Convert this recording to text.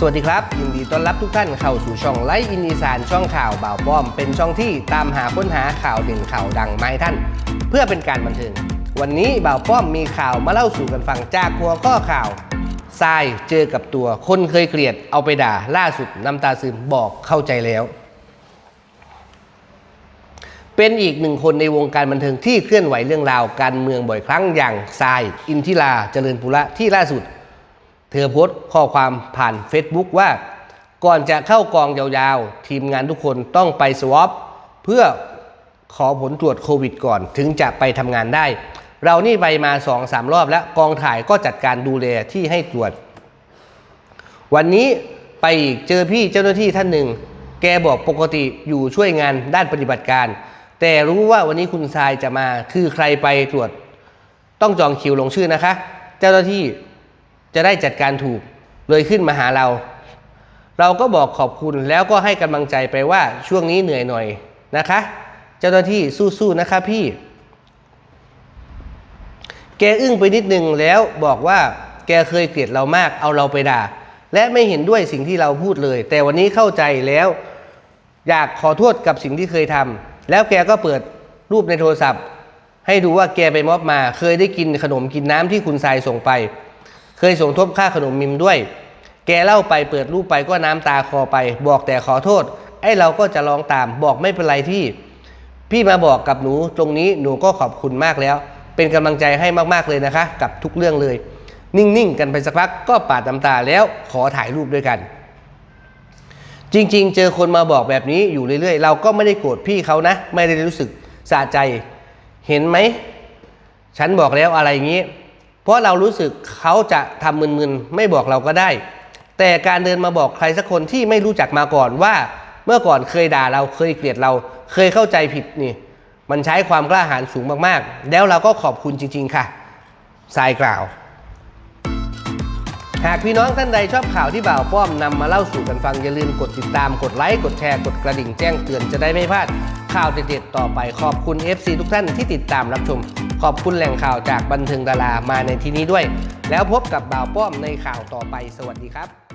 สวัสดีครับ ยินดีต้อนรับทุกท่านเข้าสู่ช่องไลฟ์อินอีสานช่องข่าวบ่าวป้อม เป็นช่องที่ตามหาค้นหาข่าวเด่นข่าวดังมาให้ท่าน เพื่อเป็นการบันเทิงวันนี้บ่าวป้อมมีข่าวมาเล่าสู่กันฟังจากหัวข้อข่าวทรายเจอกับตัวคนเคยเกลียดเอาไปด่าล่าสุดน้ำตาซึมบอกเข้าใจแล้ว เป็นอีกหนึ่งคนในวงการบันเทิงที่เคลื่อนไหวเรื่องราวการเมืองบ่อยครั้งอย่างทราย อินทิราเจริญปุระที่ล่าสุด เธอโพสต์ข้อความผ่าน Facebook ว่า ก่อนจะเข้ากองยาวๆ ทีมงานทุกคนต้องไปสวอปเพื่อขอผลตรวจโควิดก่อนถึงจะไปทำงานได้ เรานี่ไปมา2อสารอบแล้วกองถ่ายก็จัดการดูแลที่ให้ตรวจ วันนี้ไปอีกเจอพี่เจ้าหน้าที่ท่านหนึ่ง แกบอกปกติอยู่ช่วยงานด้านปฏิบัติการ แต่รู้ว่าวันนี้คุณทรายจะมาคือใครไปตรวจ ต้องจองคิวลงชื่อนะคะ เจ้าหน้าที่ จะได้จัดการถูกเลยขึ้นมาหาเรา เราก็บอกขอบคุณแล้วก็ให้กำลังใจไปว่าช่วงนี้เหนื่อยหน่อยนะคะ เจ้าหน้าที่สู้ๆนะคะพี่ แกอึ้งไปนิดนึงแล้วบอกว่า แกเคยเกลียดเรามากเอาเราไปด่า และไม่เห็นด้วยสิ่งที่เราพูดเลย แต่วันนี้เข้าใจแล้ว อยากขอโทษกับสิ่งที่เคยทำแล้วแกก็เปิดรูปในโทรศัพท์ ให้ดูว่าแกไปมอบมา เคยได้กินขนมกินน้ำที่คุณทรายส่งไป เคยส่งทบค่าขนมมิมด้วย แกเล่าไปเปิดรูปไปก็น้ำตาคอไป บอกแต่ขอโทษ ไอ้เราก็จะลองตาม บอกไม่เป็นไรพี่ พี่มาบอกกับหนูตรงนี้หนูก็ขอบคุณมากแล้ว เป็นกำลังใจให้มากๆเลยนะคะ กับทุกเรื่องเลย นิ่งๆกันไปสักพักก็ปาดน้ำตาแล้วขอถ่ายรูปด้วยกัน จริงๆ เจอคนมาบอกแบบนี้อยู่เรื่อยๆ เราก็ไม่ได้โกรธพี่เขานะ ไม่ได้รู้สึกสะใจ เห็นไหม ฉันบอกแล้วอะไรอย่างนี้ เพราะเรารู้สึกเขาจะทำมึนๆ ไม่บอกเราก็ได้ แต่การเดินมาบอกใครสักคนที่ไม่รู้จักมาก่อนว่า เมื่อก่อนเคยด่าเราเคยเกลียดเราเคยเข้าใจผิดนี่ มันใช้ความกล้าหาญสูงมากๆ แล้วเราก็ขอบคุณจริง ๆ ค่ะทรายกล่าว หากพี่น้องท่านใดชอบข่าวที่บ่าวป้อมนำมาเล่าสู่กันฟัง อย่าลืมกดติดตามกดไลค์กดแชร์กดกระดิ่งแจ้งเตือนจะได้ไม่พลาดข่าวเด็ดๆต่อไปขอบคุณ FC ทุกท่านที่ติดตามรับชม ขอบคุณแหล่งข่าวจากบันเทิงดารามาในที่นี้ด้วย แล้วพบกับบ่าวป้อมในข่าวต่อไปสวัสดีครับ